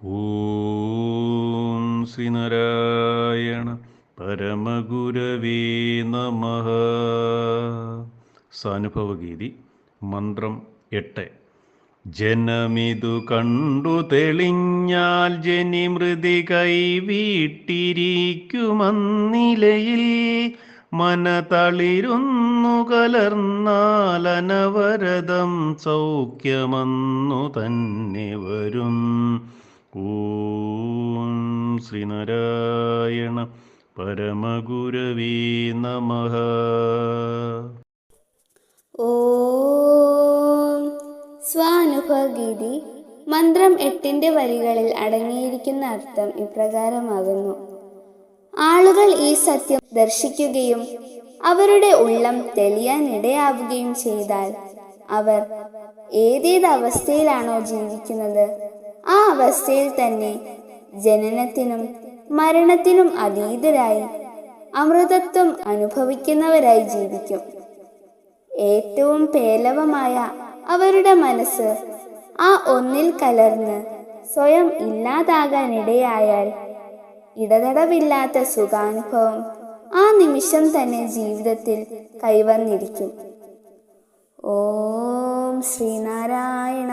ഓം ശ്രീനാരായണ പരമഗുരവേ നമ. സാനുഭവഗീതി മന്ത്രം എട്ട്. ജനമിതു കണ്ടു തെളിഞ്ഞാൽ ജനി ജനിമൃതി കൈവീട്ടിരിക്കുമന്നിലയിൽ മനതളിരുന്നു കലർന്നാലനവരതം സൗഖ്യമന്നു തന്നെ വരും. ഓം ശ്രീനാരായണ പരമഗുരവീ നമഃ. ഓം സ്വാനുഭഗീതി മന്ത്രം എട്ടിന്റെ വരികളിൽ അടങ്ങിയിരിക്കുന്ന അർത്ഥം ഇപ്രകാരമാകുന്നു. ആളുകൾ ഈ സത്യം ദർശിക്കുകയും അവരുടെ ഉള്ളം തെളിയാൻ ഇടയാവുകയും ചെയ്താൽ അവർ ഏതേത് അവസ്ഥയിലാണോ ജീവിക്കുന്നത്? ആ അവസ്ഥയിൽ തന്നെ ജനനത്തിനും മരണത്തിനും അതീതരായി അമൃതത്വം അനുഭവിക്കുന്നവരായി ജീവിക്കും. ഏറ്റവും പേലവമായ അവരുടെ മനസ്സ് ആ ഒന്നിൽ കലർന്ന് സ്വയം ഇല്ലാതാകാനിടയായാൽ ഇടതടവില്ലാത്ത സുഖാനുഭവം ആ നിമിഷം തന്നെ ജീവിതത്തിൽ കൈവന്നിരിക്കും. ഓം ശ്രീനാരായണ